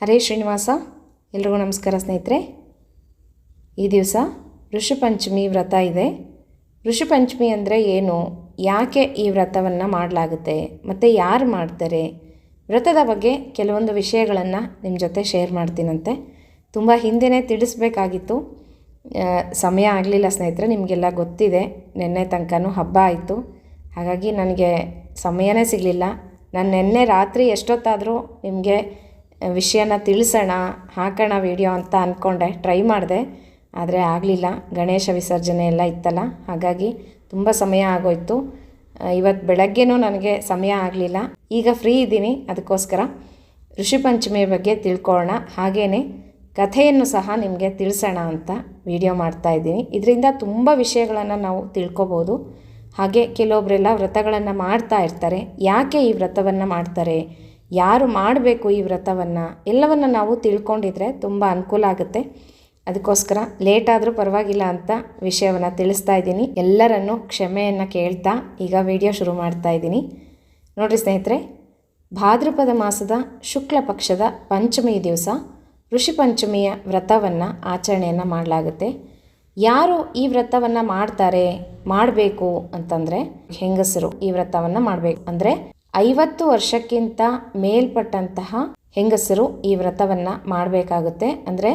ಹರೇ ಶ್ರೀನಿವಾಸ, ಎಲ್ರಿಗೂ ನಮಸ್ಕಾರ ಸ್ನೇಹಿತರೆ. ಈ ದಿವಸ ಋಷಿಪಂಚಮಿ ವ್ರತ ಇದೆ. ಋಷಿಪಂಚಮಿ ಅಂದರೆ ಏನು? ಯಾಕೆ ಈ ವ್ರತವನ್ನು ಮಾಡಲಾಗುತ್ತೆ? ಮತ್ತು ಯಾರು ಮಾಡ್ತಾರೆ? ವ್ರತದ ಬಗ್ಗೆ ಕೆಲವೊಂದು ವಿಷಯಗಳನ್ನು ನಿಮ್ಮ ಜೊತೆ ಶೇರ್ ಮಾಡ್ತೀನಂತೆ. ತುಂಬ ಹಿಂದೆಯೇ ತಿಳಿಸ್ಬೇಕಾಗಿತ್ತು. ಸಮಯ ಆಗಲಿಲ್ಲ ಸ್ನೇಹಿತರೆ, ನಿಮಗೆಲ್ಲ ಗೊತ್ತಿದೆ. ನಿನ್ನೆ ತನಕನೂ ಹಬ್ಬ ಆಯಿತು. ಹಾಗಾಗಿ ನನಗೆ ಸಮಯನೇ ಸಿಗಲಿಲ್ಲ. ನಾನು ನಿನ್ನೆ ರಾತ್ರಿ ಎಷ್ಟೊತ್ತಾದರೂ ನಿಮಗೆ ವಿಷಯನ ತಿಳಿಸೋಣ, ಹಾಕೋಣ ವಿಡಿಯೋ ಅಂತ ಅಂದ್ಕೊಂಡೆ ಟ್ರೈ ಮಾಡಿದೆ, ಆದರೆ ಆಗಲಿಲ್ಲ. ಗಣೇಶ ವಿಸರ್ಜನೆ ಎಲ್ಲ ಇತ್ತಲ್ಲ, ಹಾಗಾಗಿ ತುಂಬ ಸಮಯ ಆಗೋಯ್ತು. ಇವತ್ತು ಬೆಳಗ್ಗೆನೂ ನನಗೆ ಸಮಯ ಆಗಲಿಲ್ಲ. ಈಗ ಫ್ರೀ ಇದ್ದೀನಿ, ಅದಕ್ಕೋಸ್ಕರ ಋಷಿ ಪಂಚಮಿ ಬಗ್ಗೆ ತಿಳ್ಕೊಳ್ಳೋಣ ಹಾಗೆಯೇ ಕಥೆಯನ್ನು ಸಹ ನಿಮಗೆ ತಿಳಿಸೋಣ ಅಂತ ವಿಡಿಯೋ ಮಾಡ್ತಾ ಇದ್ದೀನಿ. ಇದರಿಂದ ತುಂಬ ವಿಷಯಗಳನ್ನು ನಾವು ತಿಳ್ಕೊಬೋದು. ಹಾಗೆ ಕೆಲವೊಬ್ಬರೆಲ್ಲ ವ್ರತಗಳನ್ನು ಮಾಡ್ತಾ ಇರ್ತಾರೆ. ಯಾಕೆ ಈ ವ್ರತವನ್ನು ಮಾಡ್ತಾರೆ? ಯಾರು ಮಾಡಬೇಕು ಈ ವ್ರತವನ್ನು ಎಲ್ಲವನ್ನು ನಾವು ತಿಳ್ಕೊಂಡಿದ್ರೆ ತುಂಬ ಅನುಕೂಲ ಆಗುತ್ತೆ. ಅದಕ್ಕೋಸ್ಕರ ಲೇಟ್ ಆದರೂ ಪರವಾಗಿಲ್ಲ ಅಂತ ವಿಷಯವನ್ನು ತಿಳಿಸ್ತಾ ಇದ್ದೀನಿ. ಎಲ್ಲರನ್ನು ಕ್ಷಮೆಯನ್ನು ಕೇಳ್ತಾ ಈಗ ವಿಡಿಯೋ ಶುರು ಮಾಡ್ತಾ ಇದ್ದೀನಿ. ನೋಡಿರಿ ಸ್ನೇಹಿತರೆ, ಭಾದ್ರಪದ ಮಾಸದ ಶುಕ್ಲ ಪಕ್ಷದ ಪಂಚಮಿ ದಿವಸ ಋಷಿ ಪಂಚಮಿಯ ವ್ರತವನ್ನು ಆಚರಣೆಯನ್ನು ಮಾಡಲಾಗುತ್ತೆ. ಯಾರು ಈ ವ್ರತವನ್ನು ಮಾಡ್ತಾರೆ, ಮಾಡಬೇಕು ಅಂತಂದರೆ ಹೆಂಗಸರು ಈ ವ್ರತವನ್ನು ಮಾಡಬೇಕು. ಅಂದರೆ ಐವತ್ತು ವರ್ಷಕ್ಕಿಂತ ಮೇಲ್ಪಟ್ಟಂತಹ ಹೆಂಗಸರು ಈ ವ್ರತವನ್ನು ಮಾಡಬೇಕಾಗುತ್ತೆ. ಅಂದರೆ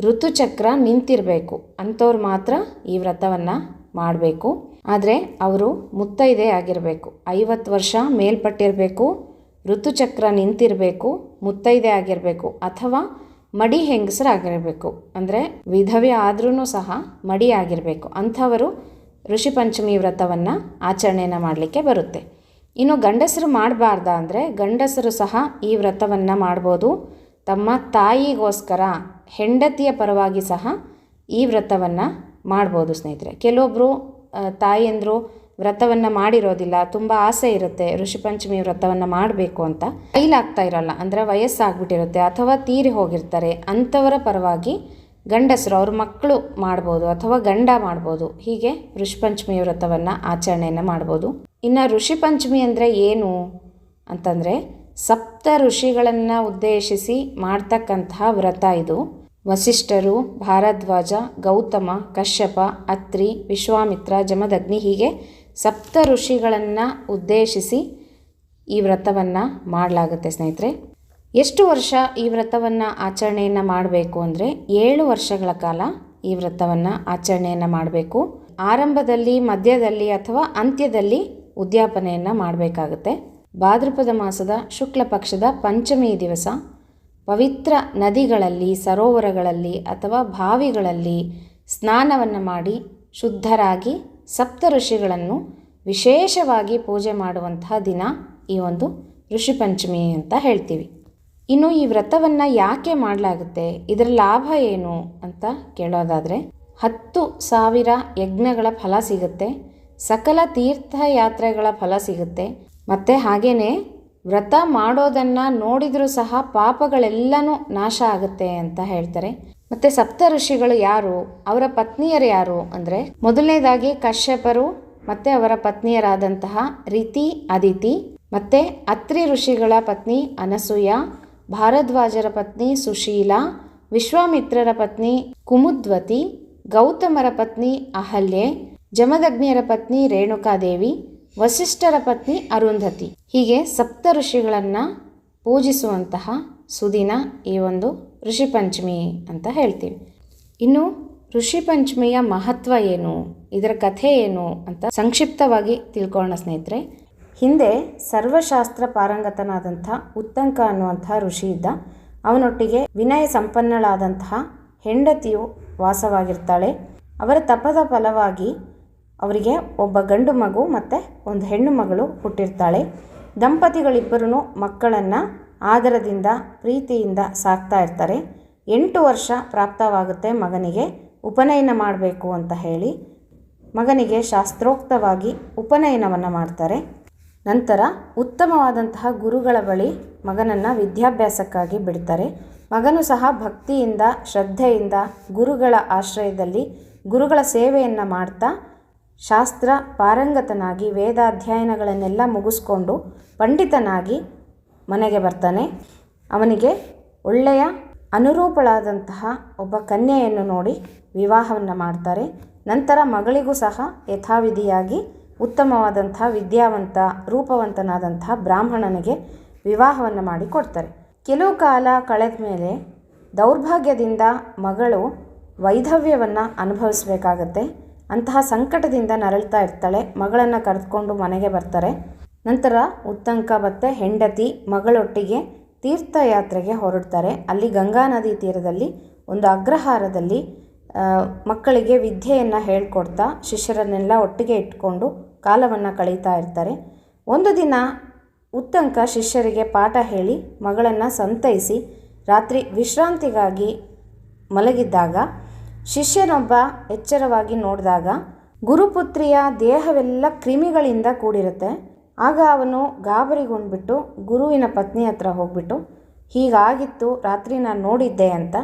ಋತುಚಕ್ರ ನಿಂತಿರಬೇಕು. ಅಂಥವ್ರು ಮಾತ್ರ ಈ ವ್ರತವನ್ನು ಮಾಡಬೇಕು. ಆದರೆ ಅವರು ಮುತ್ತೈದೆ ಆಗಿರಬೇಕು. ಐವತ್ತು ವರ್ಷ ಮೇಲ್ಪಟ್ಟಿರಬೇಕು, ಋತುಚಕ್ರ ನಿಂತಿರಬೇಕು, ಮುತ್ತೈದೆ ಆಗಿರಬೇಕು, ಅಥವಾ ಮಡಿ ಹೆಂಗಸರಾಗಿರಬೇಕು. ಅಂದರೆ ವಿಧವೆ ಆದ್ರೂ ಸಹ ಮಡಿ ಆಗಿರಬೇಕು. ಅಂಥವರು ಋಷಿಪಂಚಮಿ ವ್ರತವನ್ನು ಆಚರಣೆಯನ್ನು ಮಾಡಲಿಕ್ಕೆ ಬರುತ್ತೆ. ಇನ್ನು ಗಂಡಸರು ಮಾಡಬಾರ್ದ ಅಂದರೆ ಗಂಡಸರು ಸಹ ಈ ವ್ರತವನ್ನು ಮಾಡ್ಬೋದು. ತಮ್ಮ ತಾಯಿಗೋಸ್ಕರ ಹೆಂಡತಿಯ ಪರವಾಗಿ ಸಹ ಈ ವ್ರತವನ್ನು ಮಾಡ್ಬೋದು ಸ್ನೇಹಿತರೆ. ಕೆಲವೊಬ್ಬರು ತಾಯಿಯಂದರು ವ್ರತವನ್ನು ಮಾಡಿರೋದಿಲ್ಲ, ತುಂಬ ಆಸೆ ಇರುತ್ತೆ ಋಷಿಪಂಚಮಿ ವ್ರತವನ್ನು ಮಾಡಬೇಕು ಅಂತ. ಕೈಲಾಗ್ತಾ ಇರಲ್ಲ, ಅಂದರೆ ವಯಸ್ಸಾಗ್ಬಿಟ್ಟಿರುತ್ತೆ, ಅಥವಾ ತೀರಿ ಹೋಗಿರ್ತಾರೆ, ಅಂಥವರ ಪರವಾಗಿ ಗಂಡಸರು ಅವ್ರ ಮಕ್ಕಳು ಮಾಡ್ಬೋದು ಅಥವಾ ಗಂಡ ಮಾಡ್ಬೋದು. ಹೀಗೆ ಋಷಿಪಂಚಮಿ ವ್ರತವನ್ನು ಆಚರಣೆಯನ್ನು ಮಾಡ್ಬೋದು. ಇನ್ನು ಋಷಿಪಂಚಮಿ ಅಂದರೆ ಏನು ಅಂತಂದರೆ ಸಪ್ತ ಋಷಿಗಳನ್ನು ಉದ್ದೇಶಿಸಿ ಮಾಡ್ತಕ್ಕಂತಹ ವ್ರತ ಇದು. ವಸಿಷ್ಠರು, ಭಾರದ್ವಾಜ, ಗೌತಮ, ಕಶ್ಯಪ, ಅತ್ರಿ, ವಿಶ್ವಾಮಿತ್ರ, ಜಮದಗ್ನಿ ಹೀಗೆ ಸಪ್ತ ಋಷಿಗಳನ್ನು ಉದ್ದೇಶಿಸಿ ಈ ವ್ರತವನ್ನು ಮಾಡಲಾಗುತ್ತೆ ಸ್ನೇಹಿತರೆ. ಎಷ್ಟು ವರ್ಷ ಈ ವ್ರತವನ್ನು ಆಚರಣೆಯನ್ನು ಮಾಡಬೇಕು ಅಂದರೆ ಏಳು ವರ್ಷಗಳ ಕಾಲ ಈ ವ್ರತವನ್ನು ಆಚರಣೆಯನ್ನು ಮಾಡಬೇಕು. ಆರಂಭದಲ್ಲಿ, ಮಧ್ಯದಲ್ಲಿ ಅಥವಾ ಅಂತ್ಯದಲ್ಲಿ ಉದ್ಯಾಪನೆಯನ್ನು ಮಾಡಬೇಕಾಗುತ್ತೆ. ಭಾದ್ರಪದ ಮಾಸದ ಶುಕ್ಲ ಪಕ್ಷದ ಪಂಚಮಿ ದಿವಸ ಪವಿತ್ರ ನದಿಗಳಲ್ಲಿ, ಸರೋವರಗಳಲ್ಲಿ ಅಥವಾ ಬಾವಿಗಳಲ್ಲಿ ಸ್ನಾನವನ್ನು ಮಾಡಿ ಶುದ್ಧರಾಗಿ ಸಪ್ತ ಋಷಿಗಳನ್ನು ವಿಶೇಷವಾಗಿ ಪೂಜೆ ಮಾಡುವಂತಹ ದಿನ ಈ ಒಂದು ಋಷಿ ಪಂಚಮಿ ಅಂತ ಹೇಳ್ತೀವಿ. ಇನ್ನು ಈ ವ್ರತವನ್ನು ಯಾಕೆ ಮಾಡಲಾಗುತ್ತೆ? ಇದರ ಲಾಭ ಏನು? ಅಂತ ಕೇಳೋದಾದರೆ, ಹತ್ತು ಸಾವಿರ ಯಜ್ಞಗಳ ಫಲ ಸಿಗುತ್ತೆ, ಸಕಲ ತೀರ್ಥಯಾತ್ರೆಗಳ ಫಲ ಸಿಗುತ್ತೆ, ಮತ್ತು ಹಾಗೇ ವ್ರತ ಮಾಡೋದನ್ನು ನೋಡಿದರೂ ಸಹ ಪಾಪಗಳೆಲ್ಲನೂ ನಾಶ ಆಗುತ್ತೆ ಅಂತ ಹೇಳ್ತಾರೆ. ಮತ್ತು ಸಪ್ತ ಋಷಿಗಳು ಯಾರು? ಅವರ ಪತ್ನಿಯರು ಯಾರು? ಅಂದರೆ ಮೊದಲನೇದಾಗಿ ಕಶ್ಯಪರು, ಮತ್ತು ಅವರ ಪತ್ನಿಯರಾದಂತಹ ರೀತಿ, ಅದಿತಿ, ಮತ್ತು ಅತ್ರಿ ಋಷಿಗಳ ಪತ್ನಿ ಅನಸೂಯ ಭಾರದ್ವಾಜರ ಪತ್ನಿ ಸುಶೀಲಾ, ವಿಶ್ವಾಮಿತ್ರರ ಪತ್ನಿ ಕುಮುದ್ವತಿ, ಗೌತಮರ ಪತ್ನಿ ಅಹಲ್ಯೆ, ಜಮದಗ್ನಿಯರ ಪತ್ನಿ ರೇಣುಕಾದೇವಿ, ವಸಿಷ್ಠರ ಪತ್ನಿ ಅರುಂಧತಿ. ಹೀಗೆ ಸಪ್ತ ಋಷಿಗಳನ್ನು ಪೂಜಿಸುವಂತಹ ಸುದಿನ ಈ ಒಂದು ಋಷಿಪಂಚಮಿ ಅಂತ ಹೇಳ್ತೀವಿ. ಇನ್ನು ಋಷಿ ಪಂಚಮಿಯ ಮಹತ್ವ ಏನು? ಇದರ ಕಥೆ ಏನು ಅಂತ ಸಂಕ್ಷಿಪ್ತವಾಗಿ ತಿಳ್ಕೊಳ್ಳೋಣ ಸ್ನೇಹಿತರೆ. ಹಿಂದೆ ಸರ್ವಶಾಸ್ತ್ರ ಪಾರಂಗತನಾದಂಥ ಉತ್ತಂಕ ಅನ್ನುವಂಥ ಋಷಿ ಇದ್ದ. ಅವನೊಟ್ಟಿಗೆ ವಿನಯ ಸಂಪನ್ನಳಾದಂತಹ ಹೆಂಡತಿಯು ವಾಸವಾಗಿರ್ತಾಳೆ. ಅವರ ತಪದ ಫಲವಾಗಿ ಅವರಿಗೆ ಒಬ್ಬ ಗಂಡು ಮಗು ಮತ್ತು ಒಂದು ಹೆಣ್ಣು ಮಗಳು ಹುಟ್ಟಿರ್ತಾಳೆ. ದಂಪತಿಗಳಿಬ್ಬರೂ ಮಕ್ಕಳನ್ನು ಆದರದಿಂದ, ಪ್ರೀತಿಯಿಂದ ಸಾಕ್ತಾ ಇರ್ತಾರೆ. ಎಂಟು ವರ್ಷ ಪ್ರಾಪ್ತವಾಗುತ್ತೆ ಮಗನಿಗೆ. ಉಪನಯನ ಮಾಡಬೇಕು ಅಂತ ಹೇಳಿ ಮಗನಿಗೆ ಶಾಸ್ತ್ರೋಕ್ತವಾಗಿ ಉಪನಯನವನ್ನು ಮಾಡ್ತಾರೆ. ನಂತರ ಉತ್ತಮವಾದಂತಹ ಗುರುಗಳ ಬಳಿ ಮಗನನ್ನು ವಿದ್ಯಾಭ್ಯಾಸಕ್ಕಾಗಿ ಬಿಡ್ತಾರೆ. ಮಗನು ಸಹ ಭಕ್ತಿಯಿಂದ, ಶ್ರದ್ಧೆಯಿಂದ ಗುರುಗಳ ಆಶ್ರಯದಲ್ಲಿ ಗುರುಗಳ ಸೇವೆಯನ್ನು ಮಾಡ್ತಾ ಶಾಸ್ತ್ರ ಪಾರಂಗತನಾಗಿ ವೇದಾಧ್ಯಯನಗಳನ್ನೆಲ್ಲ ಮುಗಿಸ್ಕೊಂಡು ಪಂಡಿತನಾಗಿ ಮನೆಗೆ ಬರ್ತಾನೆ. ಅವನಿಗೆ ಒಳ್ಳೆಯ ಅನುರೂಪಳಾದಂತಹ ಒಬ್ಬ ಕನ್ಯೆಯನ್ನು ನೋಡಿ ವಿವಾಹವನ್ನು ಮಾಡ್ತಾರೆ. ನಂತರ ಮಗಳಿಗೂ ಸಹ ಯಥಾವಿಧಿಯಾಗಿ ಉತ್ತಮವಾದಂತಹ ವಿದ್ಯಾವಂತ, ರೂಪವಂತನಾದಂಥ ಬ್ರಾಹ್ಮಣನಿಗೆ ವಿವಾಹವನ್ನು ಮಾಡಿ ಕೊಡ್ತಾರೆ. ಕೆಲವು ಕಾಲ ಕಳೆದ ಮೇಲೆ ದೌರ್ಭಾಗ್ಯದಿಂದ ಮಗಳು ವೈಧವ್ಯವನ್ನು ಅನುಭವಿಸಬೇಕಾಗತ್ತೆ. ಅಂತಹ ಸಂಕಟದಿಂದ ನರಳ್ತಾ ಇರ್ತಾಳೆ. ಮಗಳನ್ನು ಕರೆದುಕೊಂಡು ಮನೆಗೆ ಬರ್ತಾರೆ. ನಂತರ ಉತ್ತಂಕ ಮತ್ತು ಹೆಂಡತಿ ಮಗಳೊಟ್ಟಿಗೆ ತೀರ್ಥಯಾತ್ರೆಗೆ ಹೊರಡ್ತಾರೆ. ಅಲ್ಲಿ ಗಂಗಾ ನದಿ ತೀರದಲ್ಲಿ ಒಂದು ಅಗ್ರಹಾರದಲ್ಲಿ ಮಕ್ಕಳಿಗೆ ವಿದ್ಯೆಯನ್ನು ಹೇಳ್ಕೊಡ್ತಾ ಶಿಷ್ಯರನ್ನೆಲ್ಲ ಒಟ್ಟಿಗೆ ಇಟ್ಕೊಂಡು ಕಾಲವನ್ನು ಕಳೀತಾ ಇರ್ತಾರೆ. ಒಂದು ದಿನ ಉತ್ತಂಕ ಶಿಷ್ಯರಿಗೆ ಪಾಠ ಹೇಳಿ ಮಗಳನ್ನು ಸಂತೈಸಿ ರಾತ್ರಿ ವಿಶ್ರಾಂತಿಗಾಗಿ ಮಲಗಿದ್ದಾಗ ಶಿಷ್ಯನೊಬ್ಬ ಎಚ್ಚರವಾಗಿ ನೋಡಿದಾಗ ಗುರುಪುತ್ರಿಯ ದೇಹವೆಲ್ಲ ಕ್ರಿಮಿಗಳಿಂದ ಕೂಡಿರುತ್ತೆ. ಆಗ ಅವನು ಗಾಬರಿಗೊಂಡ್ಬಿಟ್ಟು ಗುರುವಿನ ಪತ್ನಿ ಹತ್ರ ಹೋಗ್ಬಿಟ್ಟು, ಹೀಗಾಗಿತ್ತು ರಾತ್ರಿ ನಾನು ನೋಡಿದ್ದೆ ಅಂತ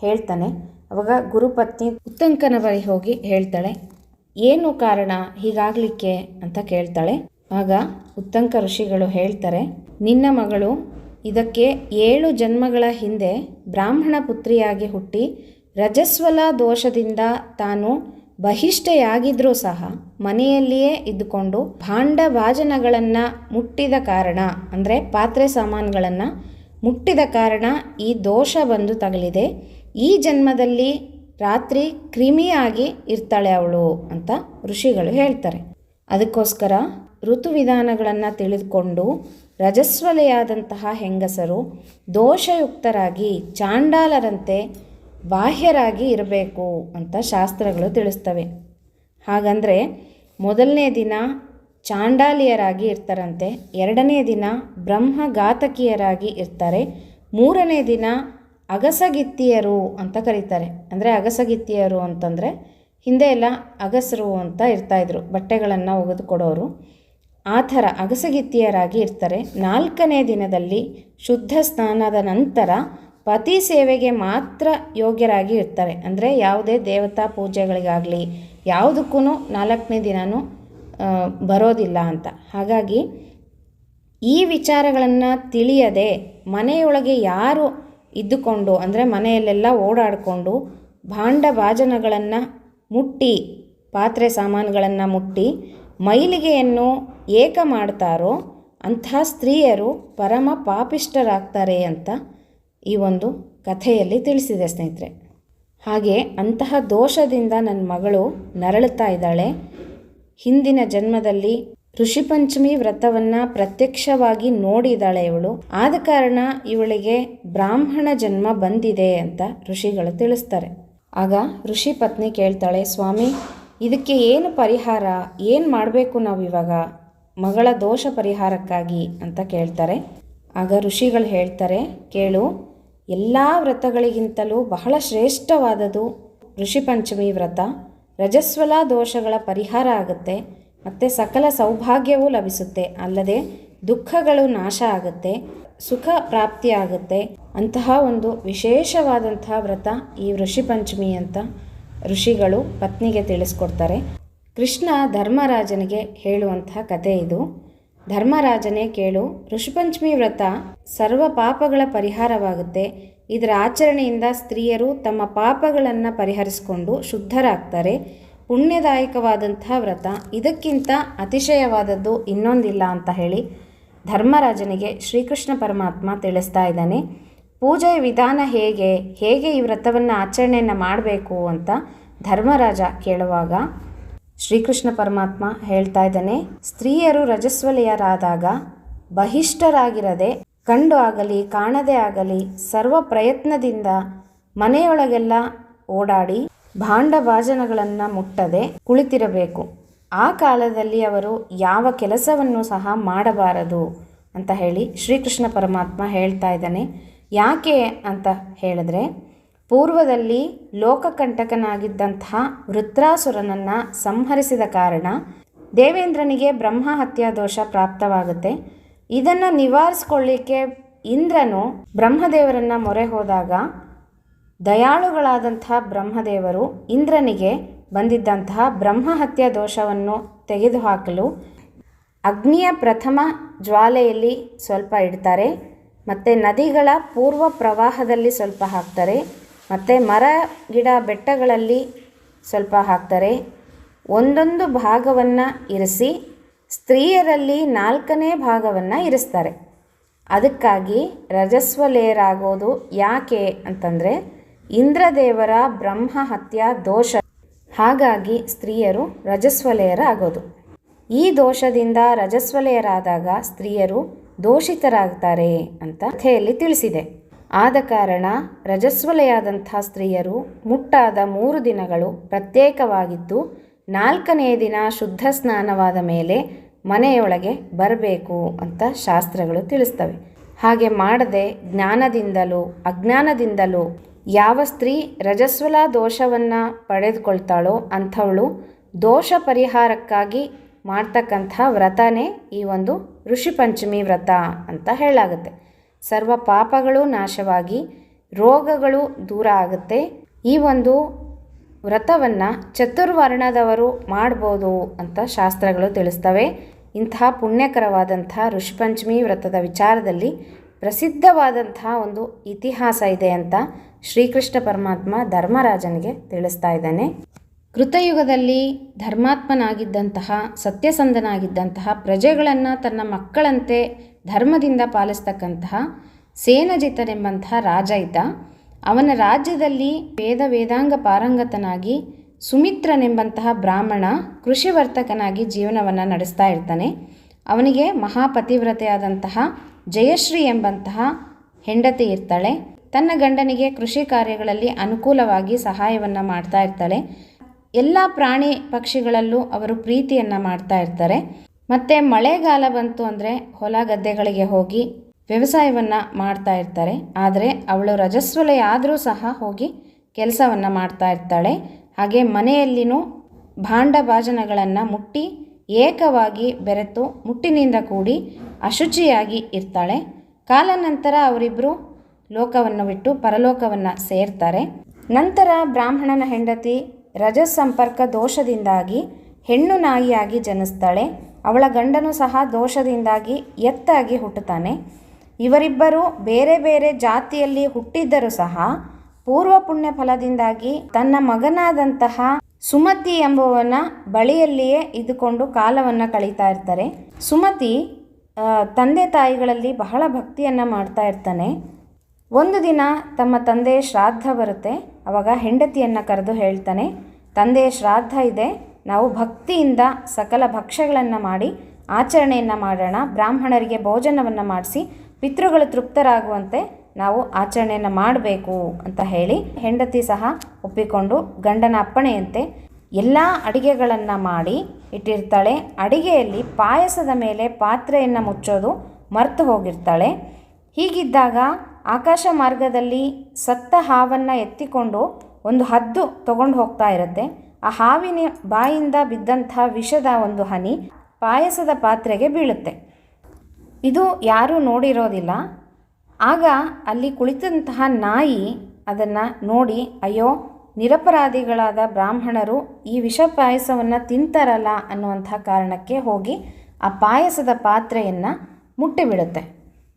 ಹೇಳ್ತಾನೆ. ಅವಾಗ ಗುರುಪತ್ನಿ ಉತ್ತಂಕನ ಬಳಿ ಹೋಗಿ ಹೇಳ್ತಾಳೆ, ಏನು ಕಾರಣ? ಹೀಗಾಗಲಿಕ್ಕೆ? ಅಂತ ಕೇಳ್ತಾಳೆ. ಆಗ ಉತ್ತಂಕ ಋಷಿಗಳು ಹೇಳ್ತಾರೆ, ನಿನ್ನ ಮಗಳು ಇದಕ್ಕೆ ಏಳು ಜನ್ಮಗಳ ಹಿಂದೆ ಬ್ರಾಹ್ಮಣ ಪುತ್ರಿಯಾಗಿ ಹುಟ್ಟಿ ರಜಸ್ವಲ ದೋಷದಿಂದ ತಾನು ಬಹಿಷ್ಠೆಯಾಗಿದ್ರೂ ಸಹ ಮನೆಯಲ್ಲಿಯೇ ಇದ್ದುಕೊಂಡು ಭಾಂಡ ಭಾಜನಗಳನ್ನು ಮುಟ್ಟಿದ ಕಾರಣ, ಅಂದರೆ ಪಾತ್ರೆ ಸಾಮಾನುಗಳನ್ನು ಮುಟ್ಟಿದ ಕಾರಣ ಈ ದೋಷ ಬಂದು ತಗಲಿದೆ. ಈ ಜನ್ಮದಲ್ಲಿ ರಾತ್ರಿ ಕ್ರಿಮಿಯಾಗಿ ಇರ್ತಾಳೆ ಅವಳು ಅಂತ ಋಷಿಗಳು ಹೇಳ್ತಾರೆ. ಅದಕ್ಕೋಸ್ಕರ ಋತುವಿಧಾನಗಳನ್ನು ತಿಳಿದುಕೊಂಡು ರಜಸ್ವಲೆಯಾದಂತಹ ಹೆಂಗಸರು ದೋಷಯುಕ್ತರಾಗಿ ಚಾಂಡಾಲರಂತೆ ಬಾಹ್ಯರಾಗಿ ಇರಬೇಕು ಅಂತ ಶಾಸ್ತ್ರಗಳು ತಿಳಿಸ್ತವೆ. ಹಾಗಂದರೆ ಮೊದಲನೇ ದಿನ ಚಾಂಡಾಲಿಯರಾಗಿ ಇರ್ತಾರಂತೆ, ಎರಡನೇ ದಿನ ಬ್ರಹ್ಮಘಾತಕಿಯರಾಗಿ ಇರ್ತಾರೆ, ಮೂರನೇ ದಿನ ಅಗಸಗಿತ್ತಿಯರು ಅಂತ ಕರೀತಾರೆ. ಅಂದರೆ ಅಗಸಗಿತ್ತಿಯರು ಅಂತಂದರೆ ಹಿಂದೆ ಎಲ್ಲ ಅಗಸರು ಅಂತ ಇರ್ತಾಯಿದ್ರು ಬಟ್ಟೆಗಳನ್ನು ಒಗೆದು ಕೊಡೋರು ಆ ಥರ ಅಗಸಗಿತ್ತಿಯರಾಗಿ ಇರ್ತಾರೆ. ನಾಲ್ಕನೇ ದಿನದಲ್ಲಿ ಶುದ್ಧ ಸ್ನಾನದ ನಂತರ ಪತಿ ಸೇವೆಗೆ ಮಾತ್ರ ಯೋಗ್ಯರಾಗಿ ಇರ್ತಾರೆ. ಅಂದರೆ ಯಾವುದೇ ದೇವತಾ ಪೂಜೆಗಳಿಗಾಗಲಿ, ಯಾವುದಕ್ಕೂ ನಾಲ್ಕನೇ ದಿನವೂ ಬರೋದಿಲ್ಲ ಅಂತ. ಹಾಗಾಗಿ ಈ ವಿಚಾರಗಳನ್ನು ತಿಳಿಯದೆ ಮನೆಯೊಳಗೆ ಯಾರು ಇದ್ದುಕೊಂಡು, ಅಂದರೆ ಮನೆಯಲ್ಲೆಲ್ಲ ಓಡಾಡಿಕೊಂಡು ಭಾಂಡ ಭಾಜನಗಳನ್ನು ಮುಟ್ಟಿ, ಪಾತ್ರೆ ಸಾಮಾನುಗಳನ್ನು ಮುಟ್ಟಿ ಮೈಲಿಗೆಯನ್ನು ಏಕ ಮಾಡ್ತಾರೋ ಅಂಥ ಸ್ತ್ರೀಯರು ಪರಮ ಪಾಪಿಷ್ಟರಾಗ್ತಾರೆ ಅಂತ ಈ ಒಂದು ಕಥೆಯಲ್ಲಿ ತಿಳಿಸಿದೆ ಸ್ನೇಹಿತರೆ. ಹಾಗೆ ಅಂತಹ ದೋಷದಿಂದ ನನ್ನ ಮಗಳು ನರಳುತ್ತಾ ಇದ್ದಾಳೆ. ಹಿಂದಿನ ಜನ್ಮದಲ್ಲಿ ಋಷಿಪಂಚಮಿ ವ್ರತವನ್ನು ಪ್ರತ್ಯಕ್ಷವಾಗಿ ನೋಡಿದಾಳೆ ಇವಳು. ಆದ ಕಾರಣ ಇವಳಿಗೆ ಬ್ರಾಹ್ಮಣ ಜನ್ಮ ಬಂದಿದೆ ಅಂತ ಋಷಿಗಳು ತಿಳಿಸ್ತಾರೆ. ಆಗ ಋಷಿ ಪತ್ನಿ ಕೇಳ್ತಾಳೆ, ಸ್ವಾಮಿ, ಇದಕ್ಕೆ ಏನು ಪರಿಹಾರ? ಏನು ಮಾಡಬೇಕು ನಾವು ಇವಾಗ? ಮಗಳ ದೋಷ ಪರಿಹಾರಕ್ಕಾಗಿ? ಅಂತ ಕೇಳ್ತಾರೆ. ಆಗ ಋಷಿಗಳು ಹೇಳ್ತಾರೆ, ಕೇಳು, ಎಲ್ಲ ವ್ರತಗಳಿಗಿಂತಲೂ ಬಹಳ ಶ್ರೇಷ್ಠವಾದದು ಋಷಿ ಪಂಚಮಿ ವ್ರತ. ರಜಸ್ವಲ ದೋಷಗಳ ಪರಿಹಾರ ಆಗುತ್ತೆ. ಮತ್ತು ಸಕಲ ಸೌಭಾಗ್ಯವೂ ಲಭಿಸುತ್ತೆ. ಅಲ್ಲದೆ ದುಃಖಗಳು ನಾಶ ಆಗುತ್ತೆ, ಸುಖ ಪ್ರಾಪ್ತಿಯಾಗುತ್ತೆ ಅಂತಹ ಒಂದು ವಿಶೇಷವಾದಂತಹ ವ್ರತ ಈ ಋಷಿಪಂಚಮಿ ಅಂತ ಋಷಿಗಳು ಪತ್ನಿಗೆ ತಿಳಿಸ್ಕೊಡ್ತಾರೆ. ಕೃಷ್ಣ ಧರ್ಮರಾಜನಿಗೆ ಹೇಳುವಂತಹ ಕತೆ ಇದು. ಧರ್ಮರಾಜನೇ ಕೇಳು, ಋಷಿಪಂಚಮಿ ವ್ರತ ಸರ್ವ ಪಾಪಗಳ ಪರಿಹಾರವಾಗುತ್ತೆ. ಇದರ ಆಚರಣೆಯಿಂದ ಸ್ತ್ರೀಯರು ತಮ್ಮ ಪಾಪಗಳನ್ನು ಪರಿಹರಿಸಿಕೊಂಡು ಶುದ್ಧರಾಗ್ತಾರೆ. ಪುಣ್ಯದಾಯಕವಾದಂತಹ ವ್ರತ. ಇದಕ್ಕಿಂತ ಅತಿಶಯವಾದದ್ದು ಇನ್ನೊಂದಿಲ್ಲ ಅಂತ ಹೇಳಿ ಧರ್ಮರಾಜನಿಗೆ ಶ್ರೀಕೃಷ್ಣ ಪರಮಾತ್ಮ ತಿಳಿಸ್ತಾ ಇದ್ದಾನೆ. ಪೂಜೆಯ ವಿಧಾನ ಹೇಗೆ ಹೇಗೆ ಈ ವ್ರತವನ್ನು ಆಚರಣೆಯನ್ನು ಮಾಡಬೇಕು ಅಂತ ಧರ್ಮರಾಜ ಕೇಳುವಾಗ ಶ್ರೀಕೃಷ್ಣ ಪರಮಾತ್ಮ ಹೇಳ್ತಾ ಇದ್ದಾನೆ, ಸ್ತ್ರೀಯರು ರಜಸ್ವಲೆಯರಾದಾಗ ಬಹಿಷ್ಠರಾಗಿರದೆ ಕಂಡು ಆಗಲಿ, ಕಾಣದೇ ಆಗಲಿ, ಸರ್ವ ಪ್ರಯತ್ನದಿಂದ ಮನೆಯೊಳಗೆಲ್ಲ ಓಡಾಡಿ ಭಾಂಡ ಭಾಜನಗಳನ್ನು ಮುಟ್ಟದೆ ಕುಳಿತಿರಬೇಕು. ಆ ಕಾಲದಲ್ಲಿ ಅವರು ಯಾವ ಕೆಲಸವನ್ನು ಸಹ ಮಾಡಬಾರದು ಅಂತ ಹೇಳಿ ಶ್ರೀಕೃಷ್ಣ ಪರಮಾತ್ಮ ಹೇಳ್ತಾ ಇದ್ದಾನೆ. ಯಾಕೆ ಅಂತ ಹೇಳಿದ್ರೆ, ಪೂರ್ವದಲ್ಲಿ ಲೋಕಕಂಟಕನಾಗಿದ್ದಂತಹ ವೃತ್ರಾಸುರನನ್ನು ಸಂಹರಿಸಿದ ಕಾರಣ ದೇವೇಂದ್ರನಿಗೆ ಬ್ರಹ್ಮ ಹತ್ಯಾ ದೋಷ ಪ್ರಾಪ್ತವಾಗುತ್ತೆ. ಇದನ್ನು ನಿವಾರಿಸ್ಕೊಳ್ಳಿಕ್ಕೆ ಇಂದ್ರನು ಬ್ರಹ್ಮದೇವರನ್ನು ಮೊರೆ ಹೋದಾಗ ದಯಾಳುಗಳಾದಂತಹ ಬ್ರಹ್ಮದೇವರು ಇಂದ್ರನಿಗೆ ಬಂದಿದ್ದಂತಹ ಬ್ರಹ್ಮಹತ್ಯಾ ದೋಷವನ್ನು ತೆಗೆದುಹಾಕಲು ಅಗ್ನಿಯ ಪ್ರಥಮ ಜ್ವಾಲೆಯಲ್ಲಿ ಸ್ವಲ್ಪ ಇಡ್ತಾರೆ, ಮತ್ತು ನದಿಗಳ ಪೂರ್ವ ಪ್ರವಾಹದಲ್ಲಿ ಸ್ವಲ್ಪ ಹಾಕ್ತಾರೆ, ಮತ್ತು ಮರ, ಗಿಡ, ಬೆಟ್ಟಗಳಲ್ಲಿ ಸ್ವಲ್ಪ ಹಾಕ್ತಾರೆ. ಒಂದೊಂದು ಭಾಗವನ್ನು ಇರಿಸಿ ಸ್ತ್ರೀಯರಲ್ಲಿ ನಾಲ್ಕನೇ ಭಾಗವನ್ನು ಇರಿಸ್ತಾರೆ. ಅದಕ್ಕಾಗಿ ರಜಸ್ವಲೇಯರಾಗೋದು ಯಾಕೆ ಅಂತಂದರೆ ಇಂದ್ರದೇವರ ಬ್ರಹ್ಮ ಹತ್ಯಾ ದೋಷ. ಹಾಗಾಗಿ ಸ್ತ್ರೀಯರು ರಜಸ್ವಲೆಯರಾಗೋದು. ಈ ದೋಷದಿಂದ ರಜಸ್ವಲೆಯರಾದಾಗ ಸ್ತ್ರೀಯರು ದೋಷಿತರಾಗ್ತಾರೆ ಅಂತ ಕಥೆಯಲ್ಲಿ ತಿಳಿಸಿದೆ. ಆದ ಕಾರಣ ರಜಸ್ವಲೆಯಾದಂಥ ಸ್ತ್ರೀಯರು ಮುಟ್ಟಾದ ಮೂರು ದಿನಗಳು ಪ್ರತ್ಯೇಕವಾಗಿದ್ದು ನಾಲ್ಕನೆಯ ದಿನ ಶುದ್ಧ ಸ್ನಾನವಾದ ಮೇಲೆ ಮನೆಯೊಳಗೆ ಬರಬೇಕು ಅಂತ ಶಾಸ್ತ್ರಗಳು ತಿಳಿಸ್ತವೆ. ಹಾಗೆ ಮಾಡದೆ ಜ್ಞಾನದಿಂದಲೂ ಅಜ್ಞಾನದಿಂದಲೂ ಯಾವ ಸ್ತ್ರೀ ರಜಸ್ವಲ ದೋಷವನ್ನು ಪಡೆದುಕೊಳ್ತಾಳೋ ಅಂಥವಳು ದೋಷ ಪರಿಹಾರಕ್ಕಾಗಿ ಮಾಡ್ತಕ್ಕಂಥ ವ್ರತನೇ ಈ ಒಂದು ಋಷಿ ಪಂಚಮಿ ವ್ರತ ಅಂತ ಹೇಳಾಗುತ್ತೆ ಸರ್ವ ಪಾಪಗಳು ನಾಶವಾಗಿ ರೋಗಗಳು ದೂರ ಆಗುತ್ತೆ. ಈ ಒಂದು ವ್ರತವನ್ನು ಚತುರ್ವರ್ಣದವರು ಮಾಡ್ಬೋದು ಅಂತ ಶಾಸ್ತ್ರಗಳು ತಿಳಿಸ್ತವೆ. ಇಂತಹ ಪುಣ್ಯಕರವಾದಂಥ ಋಷಿಪಂಚಮಿ ವ್ರತದ ವಿಚಾರದಲ್ಲಿ ಪ್ರಸಿದ್ಧವಾದಂಥ ಒಂದು ಇತಿಹಾಸ ಇದೆ ಅಂತ ಶ್ರೀಕೃಷ್ಣ ಪರಮಾತ್ಮ ಧರ್ಮರಾಜನಿಗೆ ತಿಳಿಸ್ತಾ ಇದ್ದಾನೆ. ಕೃತಯುಗದಲ್ಲಿ ಧರ್ಮಾತ್ಮನಾಗಿದ್ದಂತಹ, ಸತ್ಯಸಂಧನಾಗಿದ್ದಂತಹ ಪ್ರಜೆಗಳನ್ನು ತನ್ನ ಮಕ್ಕಳಂತೆ ಧರ್ಮದಿಂದ ಪಾಲಿಸ್ತಕ್ಕಂತಹ ಸೇನಜಿತನೆಂಬಂತಹ ರಾಜ ಇದ್ದ. ಅವನ ರಾಜ್ಯದಲ್ಲಿ ವೇದ ವೇದಾಂಗ ಪಾರಂಗತನಾಗಿ ಸುಮಿತ್ರನೆಂಬಂತಹ ಬ್ರಾಹ್ಮಣ ಕೃಷಿ ವರ್ತಕನಾಗಿ ಜೀವನವನ್ನು ನಡೆಸ್ತಾ ಇರ್ತಾನೆ. ಅವನಿಗೆ ಮಹಾಪತಿವ್ರತೆಯಾದಂತಹ ಜಯಶ್ರೀ ಎಂಬಂತಹ ಹೆಂಡತಿ ಇರ್ತಾಳೆ. ತನ್ನ ಗಂಡನಿಗೆ ಕೃಷಿ ಕಾರ್ಯಗಳಲ್ಲಿ ಅನುಕೂಲವಾಗಿ ಸಹಾಯವನ್ನು ಮಾಡ್ತಾ ಇರ್ತಾಳೆ. ಎಲ್ಲ ಪ್ರಾಣಿ ಪಕ್ಷಿಗಳಲ್ಲೂ ಅವರು ಪ್ರೀತಿಯನ್ನು ಮಾಡ್ತಾ ಇರ್ತಾರೆ. ಮತ್ತು ಮಳೆಗಾಲ ಬಂತು ಅಂದರೆ ಹೊಲ ಗದ್ದೆಗಳಿಗೆ ಹೋಗಿ ವ್ಯವಸಾಯವನ್ನು ಮಾಡ್ತಾ ಇರ್ತಾರೆ. ಆದರೆ ಅವಳು ರಜಸ್ವಲೆಯಾದರೂ ಸಹ ಹೋಗಿ ಕೆಲಸವನ್ನು ಮಾಡ್ತಾ ಇರ್ತಾಳೆ. ಹಾಗೆ ಮನೆಯಲ್ಲಿನೂ ಭಾಂಡ ಭಾಜನಗಳನ್ನು ಮುಟ್ಟಿ ಏಕವಾಗಿ ಬೆರೆತು ಮುಟ್ಟಿನಿಂದ ಕೂಡಿ ಅಶುಚಿಯಾಗಿ ಇರ್ತಾಳೆ. ಕಾಲಾನಂತರ ಅವರಿಬ್ಬರು ಲೋಕವನ್ನು ಬಿಟ್ಟು ಪರಲೋಕವನ್ನು ಸೇರ್ತಾರೆ. ನಂತರ ಬ್ರಾಹ್ಮಣನ ಹೆಂಡತಿ ರಜಸ್ ಸಂಪರ್ಕ ದೋಷದಿಂದಾಗಿ ಹೆಣ್ಣು ನಾಯಿಯಾಗಿ ಜನಿಸ್ತಾಳೆ. ಅವಳ ಗಂಡನು ಸಹ ದೋಷದಿಂದಾಗಿ ಎತ್ತಾಗಿ ಹುಟ್ಟುತ್ತಾನೆ. ಇವರಿಬ್ಬರು ಬೇರೆ ಬೇರೆ ಜಾತಿಯಲ್ಲಿ ಹುಟ್ಟಿದ್ದರೂ ಸಹ ಪೂರ್ವ ಪುಣ್ಯ ಫಲದಿಂದಾಗಿ ತನ್ನ ಮಗನಾದಂತಹ ಸುಮತಿ ಎಂಬುವನ ಬಳಿಯಲ್ಲಿಯೇ ಇದ್ದುಕೊಂಡು ಕಾಲವನ್ನು ಕಳೀತಾ ಇರ್ತಾರೆ. ಸುಮತಿ ತಂದೆ ತಾಯಿಗಳಲ್ಲಿ ಬಹಳ ಭಕ್ತಿಯನ್ನು ಮಾಡ್ತಾ ಇರ್ತಾನೆ. ಒಂದು ದಿನ ತಮ್ಮ ತಂದೆಯ ಶ್ರಾದ್ದ ಬರುತ್ತೆ, ಅವಾಗ ಹೆಂಡತಿಯನ್ನು ಕರೆದು ಹೇಳ್ತಾನೆ ತಂದೆಯ ಶ್ರಾದ್ದ ಇದೆ, ನಾವು ಭಕ್ತಿಯಿಂದ ಸಕಲ ಭಕ್ಷ್ಯಗಳನ್ನು ಮಾಡಿ, ಆಚರಣೆಯನ್ನು ಮಾಡೋಣ, ಬ್ರಾಹ್ಮಣರಿಗೆ ಭೋಜನವನ್ನು ಮಾಡಿಸಿ, ಪಿತೃಗಳು ತೃಪ್ತರಾಗುವಂತೆ ನಾವು ಆಚರಣೆಯನ್ನು ಮಾಡಬೇಕು, ಅಂತ ಹೇಳಿ ಹೆಂಡತಿ ಸಹ ಒಪ್ಪಿಕೊಂಡು ಗಂಡನ ಅಪ್ಪಣೆಯಂತೆ ಎಲ್ಲ ಅಡಿಗೆಗಳನ್ನು ಮಾಡಿ ಇಟ್ಟಿರ್ತಾಳೆ. ಅಡಿಗೆಯಲ್ಲಿ ಪಾಯಸದ ಮೇಲೆ ಪಾತ್ರೆಯನ್ನು ಮುಚ್ಚೋದು ಮರೆತು ಹೋಗಿರ್ತಾಳೆ. ಹೀಗಿದ್ದಾಗ ಆಕಾಶ ಮಾರ್ಗದಲ್ಲಿ ಸತ್ತ ಹಾವನ್ನು ಎತ್ತಿಕೊಂಡು ಒಂದು ಹದ್ದು ತಗೊಂಡು ಹೋಗ್ತಾ ಇರುತ್ತೆ. ಆ ಹಾವಿನ ಬಾಯಿಂದ ಬಿದ್ದಂಥ ವಿಷದ ಒಂದು ಹನಿ ಪಾಯಸದ ಪಾತ್ರೆಗೆ ಬೀಳುತ್ತೆ. ಇದು ಯಾರೂ ನೋಡಿರೋದಿಲ್ಲ. ಆಗ ಅಲ್ಲಿ ಕುಳಿತಂತಹ ನಾಯಿ ಅದನ್ನು ನೋಡಿ, ಅಯ್ಯೋ, ನಿರಪರಾಧಿಗಳಾದ ಬ್ರಾಹ್ಮಣರು ಈ ವಿಷ ಪಾಯಸವನ್ನು ತಿಂತಾರಲ್ಲ ಅನ್ನುವಂಥ ಕಾರಣಕ್ಕೆ ಹೋಗಿ ಆ ಪಾಯಸದ ಪಾತ್ರೆಯನ್ನು ಮುಟ್ಟಿಬಿಡುತ್ತೆ.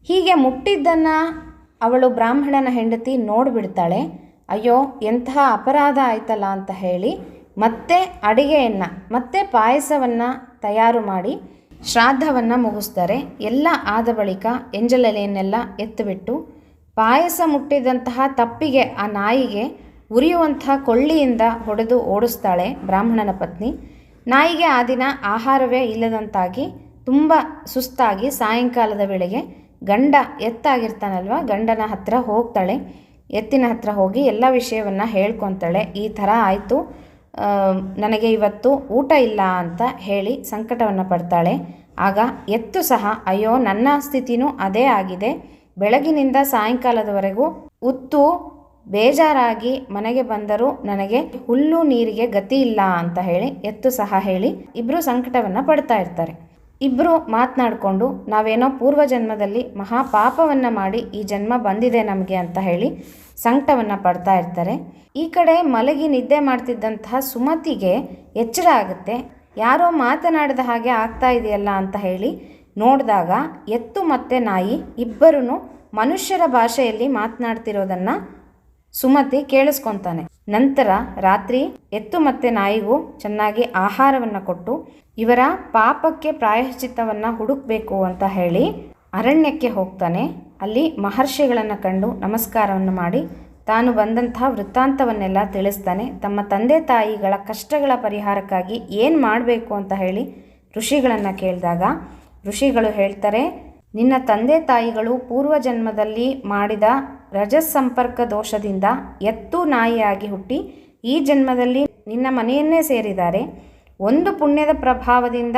ಹೀಗೆ ಮುಟ್ಟಿದ್ದನ್ನು ಅವಳು ಬ್ರಾಹ್ಮಣನ ಹೆಂಡತಿ ನೋಡಿಬಿಡ್ತಾಳೆ, ಅಯ್ಯೋ, ಎಂತಹ ಅಪರಾಧ ಆಯ್ತಲ್ಲ ಅಂತ ಹೇಳಿ ಮತ್ತೆ ಅಡಿಗೆಯನ್ನು, ಮತ್ತೆ ಪಾಯಸವನ್ನು ತಯಾರು ಮಾಡಿ ಶ್ರಾದ್ದವನ್ನು ಮುಗಿಸ್ತಾರೆ. ಎಲ್ಲ ಆದ ಬಳಿಕ ಎಂಜಲೆಲೆಯನ್ನೆಲ್ಲ ಎತ್ತಿಬಿಟ್ಟು ಪಾಯಸ ಮುಟ್ಟಿದಂತಹ ತಪ್ಪಿಗೆ ಆ ನಾಯಿಗೆ ಉರಿಯುವಂಥ ಕೊಳ್ಳಿಯಿಂದ ಹೊಡೆದು ಓಡಿಸ್ತಾಳೆ ಬ್ರಾಹ್ಮಣನ ಪತ್ನಿ. ನಾಯಿಗೆ ಆ ದಿನ ಆಹಾರವೇ ಇಲ್ಲದಂತಾಗಿ ತುಂಬ ಸುಸ್ತಾಗಿ ಸಾಯಂಕಾಲದ ವೇಳೆಗೆ ಗಂಡ ಎತ್ತಾಗಿರ್ತಾನಲ್ವ? ಗಂಡನ ಹತ್ರ ಹೋಗ್ತಾಳೆ. ಎತ್ತಿನ ಹತ್ರ ಹೋಗಿ ಎಲ್ಲ ವಿಷಯವನ್ನು ಹೇಳ್ಕೊತಾಳೆ. ಈ ಥರ ಆಯಿತು. ನನಗೆ ಇವತ್ತು ಊಟ ಇಲ್ಲ ಅಂತ ಹೇಳಿ ಸಂಕಟವನ್ನು ಪಡ್ತಾಳೆ. ಆಗ ಎತ್ತು ಸಹ, ಅಯ್ಯೋ, ನನ್ನ ಸ್ಥಿತಿನೂ ಅದೇ ಆಗಿದೆ. ಬೆಳಗಿನಿಂದ ಸಾಯಂಕಾಲದವರೆಗೂ ಉತ್ತು ಬೇಜಾರಾಗಿ ಮನೆಗೆ ಬಂದರೂ ನನಗೆ ಹುಲ್ಲು ನೀರಿಗೆ ಗತಿ ಇಲ್ಲ ಅಂತ ಹೇಳಿ ಎತ್ತು ಸಹ ಹೇಳಿ ಇಬ್ಬರು ಸಂಕಟವನ್ನು ಪಡ್ತಾ ಇರ್ತಾರೆ. ಇಬ್ಬರು ಮಾತನಾಡಿಕೊಂಡು ನಾವೇನೋ ಪೂರ್ವ ಜನ್ಮದಲ್ಲಿ ಮಹಾಪಾಪವನ್ನು ಮಾಡಿ ಈ ಜನ್ಮ ಬಂದಿದೆ ನಮಗೆ ಅಂತ ಹೇಳಿ ಸಂಕಟವನ್ನು ಪಡ್ತಾ ಇರ್ತಾರೆ. ಈ ಕಡೆ ಮಲಗಿ ನಿದ್ದೆ ಮಾಡ್ತಿದ್ದಂತಹ ಸುಮತಿಗೆ ಎಚ್ಚರ ಆಗುತ್ತೆ. ಯಾರೋ ಮಾತನಾಡಿದ ಹಾಗೆ ಆಗ್ತಾ ಇದೆಯಲ್ಲ ಅಂತ ಹೇಳಿ ನೋಡಿದಾಗ ಎತ್ತು ಮತ್ತು ನಾಯಿ ಇಬ್ಬರೂ ಮನುಷ್ಯರ ಭಾಷೆಯಲ್ಲಿ ಮಾತನಾಡ್ತಿರೋದನ್ನು ಸುಮತಿ ಕೇಳಿಸ್ಕೊತಾನೆ. ನಂತರ ರಾತ್ರಿ ಎತ್ತು ಮತ್ತು ನಾಯಿಗೂ ಚೆನ್ನಾಗಿ ಆಹಾರವನ್ನು ಕೊಟ್ಟು ಇವರ ಪಾಪಕ್ಕೆ ಪ್ರಾಯಶ್ಚಿತ್ತವನ್ನು ಹುಡುಕಬೇಕು ಅಂತ ಹೇಳಿ ಅರಣ್ಯಕ್ಕೆ ಹೋಗ್ತಾನೆ. ಅಲ್ಲಿ ಮಹರ್ಷಿಗಳನ್ನು ಕಂಡು ನಮಸ್ಕಾರವನ್ನು ಮಾಡಿ ತಾನು ಬಂದಂತಹ ವೃತ್ತಾಂತವನ್ನೆಲ್ಲ ತಿಳಿಸ್ತಾನೆ. ತಮ್ಮ ತಂದೆ ತಾಯಿಗಳ ಕಷ್ಟಗಳ ಪರಿಹಾರಕ್ಕಾಗಿ ಏನು ಮಾಡಬೇಕು ಅಂತ ಹೇಳಿ ಋಷಿಗಳನ್ನು ಕೇಳಿದಾಗ ಋಷಿಗಳು ಹೇಳ್ತಾರೆ, ನಿನ್ನ ತಂದೆ ತಾಯಿಗಳು ಪೂರ್ವ ಜನ್ಮದಲ್ಲಿ ಮಾಡಿದ ರಜಸ್ ಸಂಪರ್ಕ ದೋಷದಿಂದ ಎತ್ತು ನಾಯಿಯಾಗಿ ಹುಟ್ಟಿ ಈ ಜನ್ಮದಲ್ಲಿ ನಿನ್ನ ಮನೆಯನ್ನೇ ಸೇರಿದ್ದಾರೆ. ಒಂದು ಪುಣ್ಯದ ಪ್ರಭಾವದಿಂದ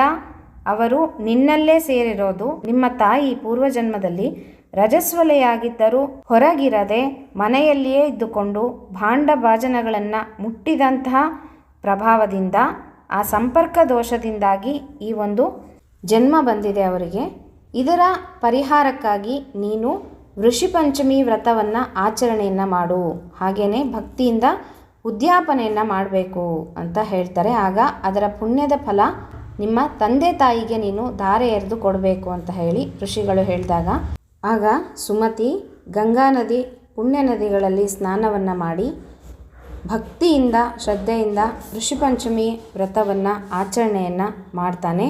ಅವರು ನಿನ್ನಲ್ಲೇ ಸೇರಿರೋದು. ನಿಮ್ಮ ತಾಯಿ ಪೂರ್ವಜನ್ಮದಲ್ಲಿ ರಜಸ್ವಲೆಯಾಗಿದ್ದರೂ ಹೊರಗಿರದೆ ಮನೆಯಲ್ಲಿಯೇ ಇದ್ದುಕೊಂಡು ಭಾಂಡ ಭಾಜನಗಳನ್ನು ಮುಟ್ಟಿದಂತಹ ಪ್ರಭಾವದಿಂದ ಆ ಸಂಪರ್ಕ ದೋಷದಿಂದಾಗಿ ಈ ಒಂದು ಜನ್ಮ ಬಂದಿದೆ ಅವರಿಗೆ. ಇದರ ಪರಿಹಾರಕ್ಕಾಗಿ ನೀನು ಋಷಿ ಪಂಚಮಿ ವ್ರತವನ್ನು ಆಚರಣೆಯನ್ನು ಮಾಡು. ಹಾಗೆಯೇ ಭಕ್ತಿಯಿಂದ ಉದ್ಯಾಪನೆಯನ್ನು ಮಾಡಬೇಕು ಅಂತ ಹೇಳ್ತಾರೆ. ಆಗ ಅದರ ಪುಣ್ಯದ ಫಲ ನಿಮ್ಮ ತಂದೆ ತಾಯಿಗೆ ನೀನು ಧಾರೆ ಎರೆದು ಕೊಡಬೇಕು ಅಂತ ಹೇಳಿ ಋಷಿಗಳು ಹೇಳಿದಾಗ, ಆಗ ಸುಮತಿ ಗಂಗಾ ನದಿ ಪುಣ್ಯ ನದಿಗಳಲ್ಲಿ ಸ್ನಾನವನ್ನು ಮಾಡಿ ಭಕ್ತಿಯಿಂದ, ಶ್ರದ್ಧೆಯಿಂದ ಋಷಿಪಂಚಮಿ ವ್ರತವನ್ನು, ಆಚರಣೆಯನ್ನು ಮಾಡ್ತಾನೆ.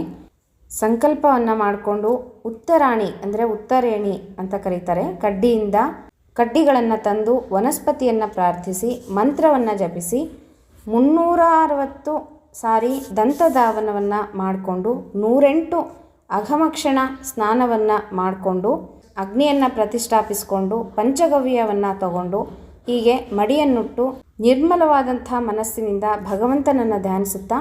ಸಂಕಲ್ಪವನ್ನು ಮಾಡಿಕೊಂಡು ಉತ್ತರಾಣಿ ಅಂದರೆ ಉತ್ತರೇಣಿ ಅಂತ ಕರೀತಾರೆ. ಕಡ್ಡಿಯಿಂದ ಕಡ್ಡಿಗಳನ್ನು ತಂದು ವನಸ್ಪತಿಯನ್ನು ಪ್ರಾರ್ಥಿಸಿ, ಮಂತ್ರವನ್ನು ಜಪಿಸಿ ಮುನ್ನೂರ ಅರವತ್ತು ಸಾರಿ ದಂತಧಾವನವನ್ನು ಮಾಡಿಕೊಂಡು, ನೂರೆಂಟು ಅಘಮಕ್ಷಣ ಸ್ನಾನವನ್ನು ಮಾಡಿಕೊಂಡು, ಅಗ್ನಿಯನ್ನು ಪ್ರತಿಷ್ಠಾಪಿಸಿಕೊಂಡು, ಪಂಚಗವ್ಯವನ್ನು ತಗೊಂಡು, ಹೀಗೆ ಮಡಿಯನ್ನುಟ್ಟು ನಿರ್ಮಲವಾದಂಥ ಮನಸ್ಸಿನಿಂದ ಭಗವಂತನನ್ನು ಧ್ಯಾನಿಸುತ್ತಾ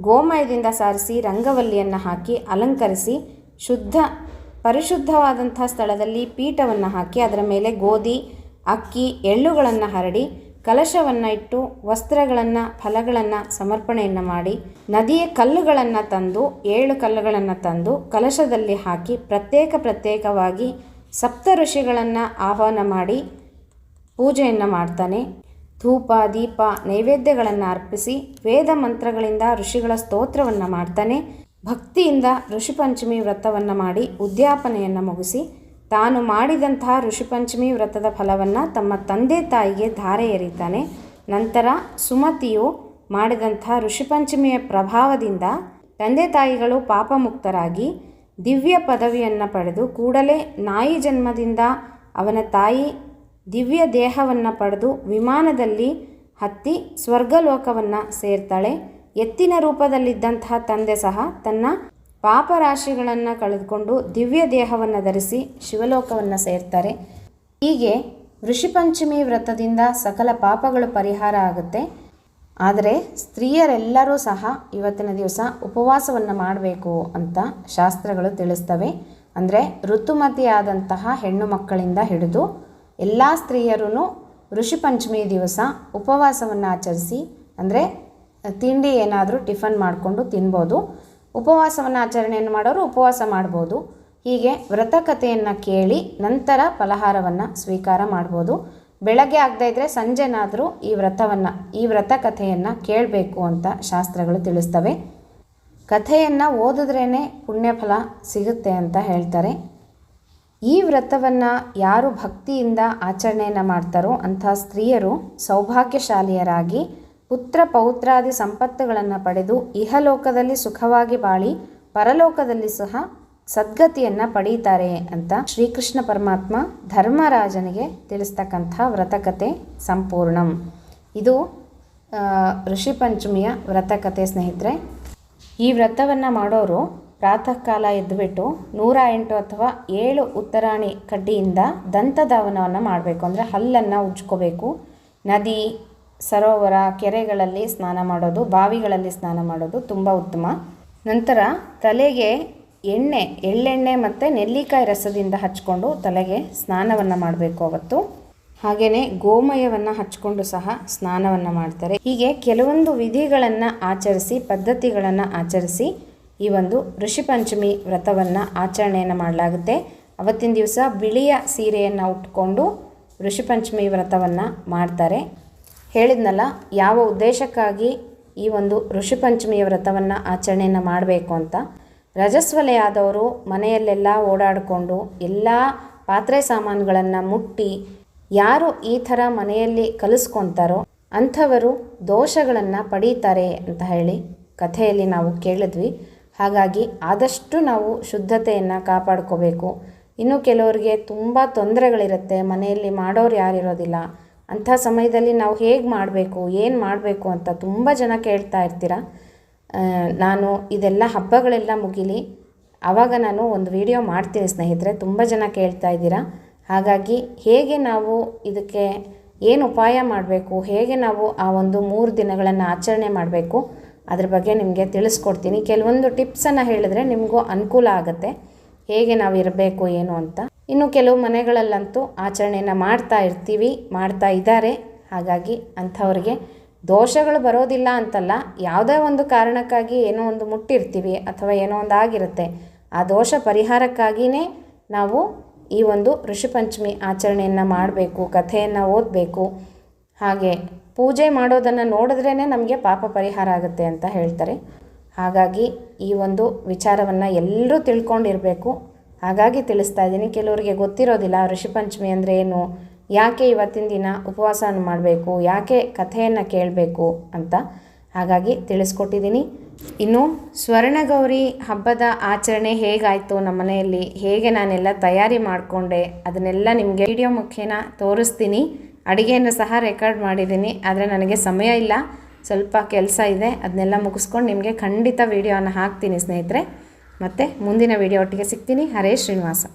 ಗೋಮಯದಿಂದ ಸಾರಿಸಿ ರಂಗವಲ್ಲಿಯನ್ನು ಹಾಕಿ ಅಲಂಕರಿಸಿ ಶುದ್ಧ ಪರಿಶುದ್ಧವಾದಂಥ ಸ್ಥಳದಲ್ಲಿ ಪೀಠವನ್ನು ಹಾಕಿ ಅದರ ಮೇಲೆ ಗೋಧಿ, ಅಕ್ಕಿ, ಎಳ್ಳುಗಳನ್ನು ಹರಡಿ ಕಲಶವನ್ನು ಇಟ್ಟು ವಸ್ತ್ರಗಳನ್ನು, ಫಲಗಳನ್ನು ಸಮರ್ಪಣೆಯನ್ನು ಮಾಡಿ ನದಿಯ ಕಲ್ಲುಗಳನ್ನು ತಂದು, ಏಳು ಕಲ್ಲುಗಳನ್ನು ತಂದು ಕಲಶದಲ್ಲಿ ಹಾಕಿ ಪ್ರತ್ಯೇಕ ಪ್ರತ್ಯೇಕವಾಗಿ ಸಪ್ತ ಋಷಿಗಳನ್ನು ಆಹ್ವಾನ ಮಾಡಿ ಪೂಜೆಯನ್ನು ಮಾಡ್ತಾನೆ. ಧೂಪ, ದೀಪ, ನೈವೇದ್ಯಗಳನ್ನು ಅರ್ಪಿಸಿ ವೇದ ಮಂತ್ರಗಳಿಂದ ಋಷಿಗಳ ಸ್ತೋತ್ರವನ್ನು ಮಾಡ್ತಾನೆ. ಭಕ್ತಿಯಿಂದ ಋಷಿಪಂಚಮಿ ವ್ರತವನ್ನು ಮಾಡಿ ಉದ್ಯಾಪನೆಯನ್ನು ಮುಗಿಸಿ ತಾನು ಮಾಡಿದಂತಹ ಋಷಿಪಂಚಮಿ ವ್ರತದ ಫಲವನ್ನು ತಮ್ಮ ತಂದೆ ತಾಯಿಗೆ ಧಾರೆ ಎರೀತಾನೆ. ನಂತರ ಸುಮತಿಯು ಮಾಡಿದಂಥ ಋಷಿಪಂಚಮಿಯ ಪ್ರಭಾವದಿಂದ ತಂದೆ ತಾಯಿಗಳು ಪಾಪಮುಕ್ತರಾಗಿ ದಿವ್ಯ ಪದವಿಯನ್ನು ಪಡೆದು ಕೂಡಲೇ ನಾಯಿ ಜನ್ಮದಿಂದ ಅವನ ತಾಯಿ ದಿವ್ಯ ದೇಹವನ್ನು ಪಡೆದು ವಿಮಾನದಲ್ಲಿ ಹತ್ತಿ ಸ್ವರ್ಗಲೋಕವನ್ನು ಸೇರ್ತಾಳೆ. ಎತ್ತಿನ ರೂಪದಲ್ಲಿದ್ದಂತಹ ತಂದೆ ಸಹ ತನ್ನ ಪಾಪರಾಶಿಗಳನ್ನು ಕಳೆದುಕೊಂಡು ದಿವ್ಯ ದೇಹವನ್ನು ಧರಿಸಿ ಶಿವಲೋಕವನ್ನು ಸೇರ್ತಾರೆ. ಹೀಗೆ ಋಷಿಪಂಚಮಿ ವ್ರತದಿಂದ ಸಕಲ ಪಾಪಗಳು ಪರಿಹಾರ ಆಗುತ್ತೆ. ಆದರೆ ಸ್ತ್ರೀಯರೆಲ್ಲರೂ ಸಹ ಇವತ್ತಿನ ದಿವಸ ಉಪವಾಸವನ್ನು ಮಾಡಬೇಕು ಅಂತ ಶಾಸ್ತ್ರಗಳು ತಿಳಿಸ್ತವೆ. ಅಂದರೆ ಋತುಮತಿಯಾದಂತಹ ಹೆಣ್ಣು ಮಕ್ಕಳಿಂದ ಹಿಡಿದು ಎಲ್ಲ ಸ್ತ್ರೀಯರೂ ಋಷಿಪಂಚಮಿ ದಿವಸ ಉಪವಾಸವನ್ನು ಆಚರಿಸಿ, ಅಂದರೆ ತಿಂಡಿ ಏನಾದರೂ ಟಿಫನ್ ಮಾಡಿಕೊಂಡು ತಿನ್ಬೋದು. ಉಪವಾಸವನ್ನು ಆಚರಣೆಯನ್ನು ಮಾಡೋರು ಉಪವಾಸ ಮಾಡ್ಬೋದು. ಹೀಗೆ ವ್ರತಕಥೆಯನ್ನು ಕೇಳಿ ನಂತರ ಫಲಹಾರವನ್ನು ಸ್ವೀಕಾರ ಮಾಡ್ಬೋದು. ಬೆಳಗ್ಗೆ ಆಗದೇ ಇದ್ದರೆ ಸಂಜೆನಾದರೂ ಈ ವ್ರತವನ್ನು, ಈ ವ್ರತಕಥೆಯನ್ನು ಕೇಳಬೇಕು ಅಂತ ಶಾಸ್ತ್ರಗಳು ತಿಳಿಸ್ತವೆ. ಕಥೆಯನ್ನು ಓದಿದ್ರೇ ಪುಣ್ಯಫಲ ಸಿಗುತ್ತೆ ಅಂತ ಹೇಳ್ತಾರೆ. ಈ ವ್ರತವನ್ನು ಯಾರು ಭಕ್ತಿಯಿಂದ ಆಚರಣೆಯನ್ನು ಮಾಡ್ತಾರೋ ಅಂಥ ಸ್ತ್ರೀಯರು ಸೌಭಾಗ್ಯಶಾಲಿಯರಾಗಿ ಪುತ್ರ ಪೌತ್ರಾದಿ ಸಂಪತ್ತುಗಳನ್ನು ಪಡೆದು ಇಹಲೋಕದಲ್ಲಿ ಸುಖವಾಗಿ ಬಾಳಿ ಪರಲೋಕದಲ್ಲಿ ಸಹ ಸದ್ಗತಿಯನ್ನು ಪಡೀತಾರೆ ಅಂತ ಶ್ರೀಕೃಷ್ಣ ಪರಮಾತ್ಮ ಧರ್ಮರಾಜನಿಗೆ ತಿಳಿಸ್ತಕ್ಕಂಥ ವ್ರತಕತೆ ಸಂಪೂರ್ಣಂ. ಇದು ಋಷಿ ಪಂಚಮಿಯ ವ್ರತಕತೆ ಸ್ನೇಹಿತರೆ. ಈ ವ್ರತವನ್ನು ಮಾಡೋರು ಪ್ರಾತಃ ಕಾಲ ಎದ್ದುಬಿಟ್ಟು ನೂರ ಎಂಟು ಅಥವಾ ಏಳು ಉತ್ತರಾಣಿ ಕಡ್ಡಿಯಿಂದ ದಂತಧಾವನವನ್ನು ಮಾಡಬೇಕು. ಅಂದರೆ ಹಲ್ಲನ್ನು ಉಜ್ಕೋಬೇಕು. ನದಿ ಸರೋವರ ಕೆರೆಗಳಲ್ಲಿ ಸ್ನಾನ ಮಾಡೋದು, ಬಾವಿಗಳಲ್ಲಿ ಸ್ನಾನ ಮಾಡೋದು ತುಂಬ ಉತ್ತಮ. ನಂತರ ತಲೆಗೆ ಎಣ್ಣೆ, ಎಳ್ಳೆಣ್ಣೆ ಮತ್ತು ನೆಲ್ಲಿಕಾಯಿ ರಸದಿಂದ ಹಚ್ಕೊಂಡು ತಲೆಗೆ ಸ್ನಾನವನ್ನು ಮಾಡಬೇಕು ಅವತ್ತು. ಹಾಗೆಯೇ ಗೋಮಯವನ್ನು ಹಚ್ಕೊಂಡು ಸಹ ಸ್ನಾನವನ್ನು ಮಾಡ್ತಾರೆ. ಹೀಗೆ ಕೆಲವೊಂದು ವಿಧಿಗಳನ್ನು ಆಚರಿಸಿ, ಪದ್ಧತಿಗಳನ್ನು ಆಚರಿಸಿ ಈ ಒಂದು ಋಷಿಪಂಚಮಿ ವ್ರತವನ್ನು ಆಚರಣೆಯನ್ನು ಮಾಡಲಾಗುತ್ತೆ. ಅವತ್ತಿನ ದಿವಸ ಬಿಳಿಯ ಸೀರೆಯನ್ನು ಉಟ್ಕೊಂಡು ಋಷಿಪಂಚಮಿ ವ್ರತವನ್ನು ಮಾಡ್ತಾರೆ. ಹೇಳಿದ್ನಲ್ಲ, ಯಾವ ಉದ್ದೇಶಕ್ಕಾಗಿ ಈ ಒಂದು ಋಷಿಪಂಚಮಿಯ ವ್ರತವನ್ನು ಆಚರಣೆಯನ್ನು ಮಾಡಬೇಕು ಅಂತ. ರಜಸ್ವಲೆಯಾದವರು ಮನೆಯಲ್ಲೆಲ್ಲ ಓಡಾಡಿಕೊಂಡು ಎಲ್ಲ ಪಾತ್ರೆ ಸಾಮಾನುಗಳನ್ನು ಮುಟ್ಟಿ ಯಾರು ಈ ಥರ ಮನೆಯಲ್ಲಿ ಕಲಿಸ್ಕೊತಾರೋ ಅಂಥವರು ದೋಷಗಳನ್ನು ಪಡೀತಾರೆ ಅಂತ ಹೇಳಿ ಕಥೆಯಲ್ಲಿ ನಾವು ಕೇಳಿದ್ವಿ. ಹಾಗಾಗಿ ಆದಷ್ಟು ನಾವು ಶುದ್ಧತೆಯನ್ನು ಕಾಪಾಡ್ಕೋಬೇಕು. ಇನ್ನು ಕೆಲವರಿಗೆ ತುಂಬ ತೊಂದರೆಗಳಿರುತ್ತೆ, ಮನೆಯಲ್ಲಿ ಮಾಡೋರು ಯಾರಿರೋದಿಲ್ಲ ಅಂಥ ಸಮಯದಲ್ಲಿ ನಾವು ಹೇಗೆ ಮಾಡಬೇಕು, ಏನು ಮಾಡಬೇಕು ಅಂತ ತುಂಬ ಜನ ಕೇಳ್ತಾ ಇರ್ತೀರ. ನಾನು ಇದೆಲ್ಲ ಹಬ್ಬಗಳೆಲ್ಲ ಮುಗಿಲಿ, ಆವಾಗ ನಾನು ಒಂದು ವಿಡಿಯೋ ಮಾಡ್ತೀನಿ ಸ್ನೇಹಿತರೆ, ತುಂಬ ಜನ ಕೇಳ್ತಾ ಇದ್ದೀರಾ. ಹಾಗಾಗಿ ಹೇಗೆ ನಾವು ಇದಕ್ಕೆ ಏನು ಉಪಾಯ ಮಾಡಬೇಕು, ಹೇಗೆ ನಾವು ಆ ಒಂದು ಮೂರು ದಿನಗಳನ್ನು ಆಚರಣೆ ಮಾಡಬೇಕು, ಅದ್ರ ಬಗ್ಗೆ ನಿಮಗೆ ತಿಳಿಸ್ಕೊಡ್ತೀನಿ. ಕೆಲವೊಂದು ಟಿಪ್ಸನ್ನು ಹೇಳಿದ್ರೆ ನಿಮಗೂ ಅನುಕೂಲ ಆಗುತ್ತೆ. ಹೇಗೆ ನಾವು ಇರಬೇಕು ಏನು ಅಂತ. ಇನ್ನು ಕೆಲವು ಮನೆಗಳಲ್ಲಂತೂ ಆಚರಣೆಯನ್ನು ಮಾಡ್ತಾ ಇರ್ತೀವಿ, ಮಾಡ್ತಾ ಇದ್ದಾರೆ. ಹಾಗಾಗಿ ಅಂಥವ್ರಿಗೆ ದೋಷಗಳು ಬರೋದಿಲ್ಲ ಅಂತಲ್ಲ, ಯಾವುದೇ ಒಂದು ಕಾರಣಕ್ಕಾಗಿ ಏನೋ ಒಂದು ಮುಟ್ಟಿರ್ತೀವಿ ಅಥವಾ ಏನೋ ಒಂದು ಆಗಿರುತ್ತೆ. ಆ ದೋಷ ಪರಿಹಾರಕ್ಕಾಗಿಯೇ ನಾವು ಈ ಒಂದು ಋಷಿಪಂಚಮಿ ಆಚರಣೆಯನ್ನು ಮಾಡಬೇಕು, ಕಥೆಯನ್ನು ಓದಬೇಕು. ಹಾಗೆ ಪೂಜೆ ಮಾಡೋದನ್ನು ನೋಡಿದ್ರೇ ನಮಗೆ ಪಾಪ ಪರಿಹಾರ ಆಗುತ್ತೆ ಅಂತ ಹೇಳ್ತಾರೆ. ಹಾಗಾಗಿ ಈ ಒಂದು ವಿಚಾರವನ್ನು ಎಲ್ಲರೂ ತಿಳ್ಕೊಂಡಿರಬೇಕು. ಹಾಗಾಗಿ ತಿಳಿಸ್ತಾ ಇದ್ದೀನಿ, ಕೆಲವರಿಗೆ ಗೊತ್ತಿರೋದಿಲ್ಲ ಋಷಿಪಂಚಮಿ ಅಂದರೆ ಏನು, ಯಾಕೆ ಇವತ್ತಿನ ದಿನ ಉಪವಾಸವನ್ನು ಮಾಡಬೇಕು, ಯಾಕೆ ಕಥೆಯನ್ನು ಕೇಳಬೇಕು ಅಂತ ಹಾಗಾಗಿ ತಿಳಿಸ್ಕೊಟ್ಟಿದ್ದೀನಿ. ಇನ್ನು ಸ್ವರ್ಣಗೌರಿ ಹಬ್ಬದ ಆಚರಣೆ ಹೇಗಾಯಿತು ನಮ್ಮ ಮನೆಯಲ್ಲಿ ಹೇಗೆ ನಾನೆಲ್ಲ ತಯಾರಿ ಮಾಡಿಕೊಂಡೆ, ಅದನ್ನೆಲ್ಲ ನಿಮಗೆ ವಿಡಿಯೋ ಮುಖೇನ ತೋರಿಸ್ತೀನಿ. ಅಡುಗೆಯನ್ನು ಸಹ ರೆಕಾರ್ಡ್ ಮಾಡಿದ್ದೀನಿ, ಆದರೆ ನನಗೆ ಸಮಯ ಇಲ್ಲ, ಸ್ವಲ್ಪ ಕೆಲಸ ಇದೆ ಅದನ್ನೆಲ್ಲ ಮುಗಿಸ್ಕೊಂಡು ನಿಮಗೆ ಖಂಡಿತ ವೀಡಿಯೋವನ್ನು ಹಾಕ್ತೀನಿ ಸ್ನೇಹಿತರೆ. ಮತ್ತು ಮುಂದಿನ ವಿಡಿಯೋ ಒಟ್ಟಿಗೆ ಸಿಗ್ತೀನಿ. ಹರೇ ಶ್ರೀನಿವಾಸ.